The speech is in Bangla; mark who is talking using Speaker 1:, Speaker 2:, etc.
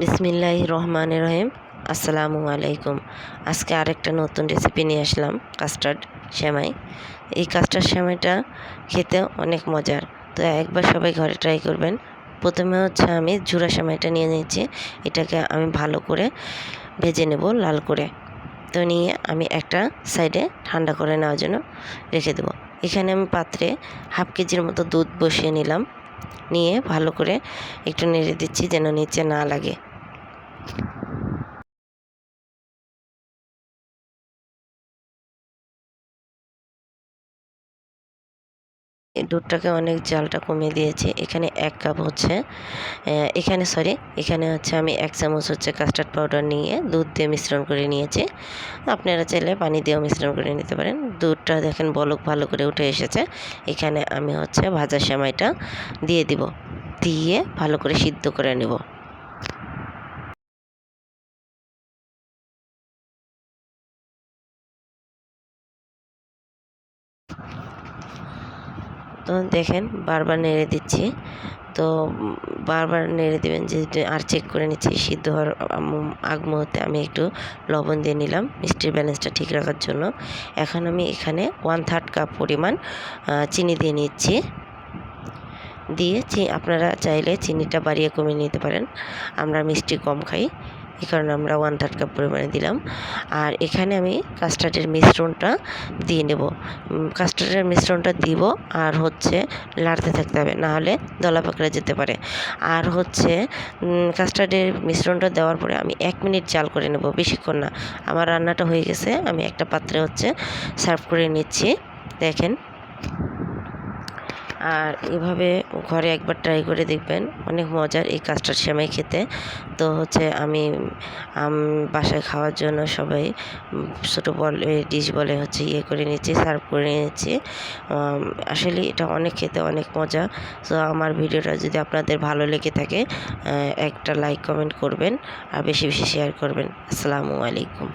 Speaker 1: বিসমিল্লাহ রহমান রহিম। আসসালামু আলাইকুম। আজকে আরেকটা নতুন রেসিপি নিয়ে আসলাম কাস্টার্ড সেমাই। এই কাস্টার্ড সেমাইটা খেতে অনেক মজার। তো একবার সবাই ঘরে ট্রাই করবেন। প্রথমে হচ্ছে আমি ঝুরা সেমাইটা নিয়ে নিয়েছি। এটাকে আমি ভালো করে ভেজে নেব লাল করে। তো নিয়ে আমি একটা সাইডে ঠান্ডা করে নেওয়ার জন্য রেখে দেবো। এখানে আমি পাত্রে হাফ কেজির মতো দুধ বসিয়ে নিলাম। নিয়ে ভালো করে একটু নেড়ে দিচ্ছি যেন নিচে না লাগে। দুধটাকে অনেক জালটা কমিয়ে দিয়েছি। এখানে এক কাপ হচ্ছে এখানে সরি এখানে হচ্ছে আমি এক চামচ হচ্ছে কাস্টার্ড পাউডার নিয়ে দুধ দিয়ে মিশ্রণ করে নিয়েছি। আপনারা চাইলে পানি দিয়েও মিশ্রণ করে নিতে পারেন। দুধটা দেখেন বলক ভালো করে উঠে এসেছে। এখানে আমি হচ্ছে ভাজা সেমাইটা দিয়ে দিব। দিয়ে ভালো করে সিদ্ধ করে নেব। তো দেখেন, বারবার নেড়ে দিচ্ছি। তো বারবার নেড়ে দেবেন, যে আর চেক করে নিচ্ছি, সিদ্ধ হওয়ার আগ মুহূর্তে আমি একটু লবণ দিয়ে নিলাম, মিষ্টির ব্যালেন্সটা ঠিক রাখার জন্য। এখন আমি এখানে ওয়ান থার্ড কাপ পরিমাণ চিনি দিয়ে নিচ্ছি। দিয়ে আপনারা চাইলে চিনিটা বাড়িয়ে কমিয়ে নিতে পারেন। আমরা মিষ্টি কম খাই। এই কারণে আমরা ওয়ান থার্ড কাপ পরিমাণে দিলাম। আর এখানে আমি কাস্টার্ডের মিশ্রণটা দিয়ে নেব। কাস্টার্ডের মিশ্রণটা দিব আর হচ্ছে লাড়তে থাকতে হবে নাহলে দলা পাকড়ে যেতে পারে। আর হচ্ছে কাস্টার্ডের মিশ্রণটা দেওয়ার পরে আমি এক মিনিট জাল করে নেব, বেশিক্ষণ না। আমার রান্নাটা হয়ে গেছে, আমি একটা পাত্রে হচ্ছে সার্ভ করে নিচ্ছি। দেখেন আর এভাবে ঘরে একবার ট্রাই করে দেখবেন। অনেক মজার এই কাস্টার্ড সেমাই খেতে। তো হচ্ছে আমি বাসায় খাওয়ার জন্য সবাই ছোটো বলে ডিশ বলে হচ্ছে ইয়ে করে নিচ্ছি সার্ভ করে নিচ্ছি। আসলে এটা অনেক খেতে অনেক মজা। তো আমার ভিডিওটা যদি আপনাদের ভালো লেগে থাকে একটা লাইক কমেন্ট করবেন আর বেশি বেশি শেয়ার করবেন। আসসালামু আলাইকুম।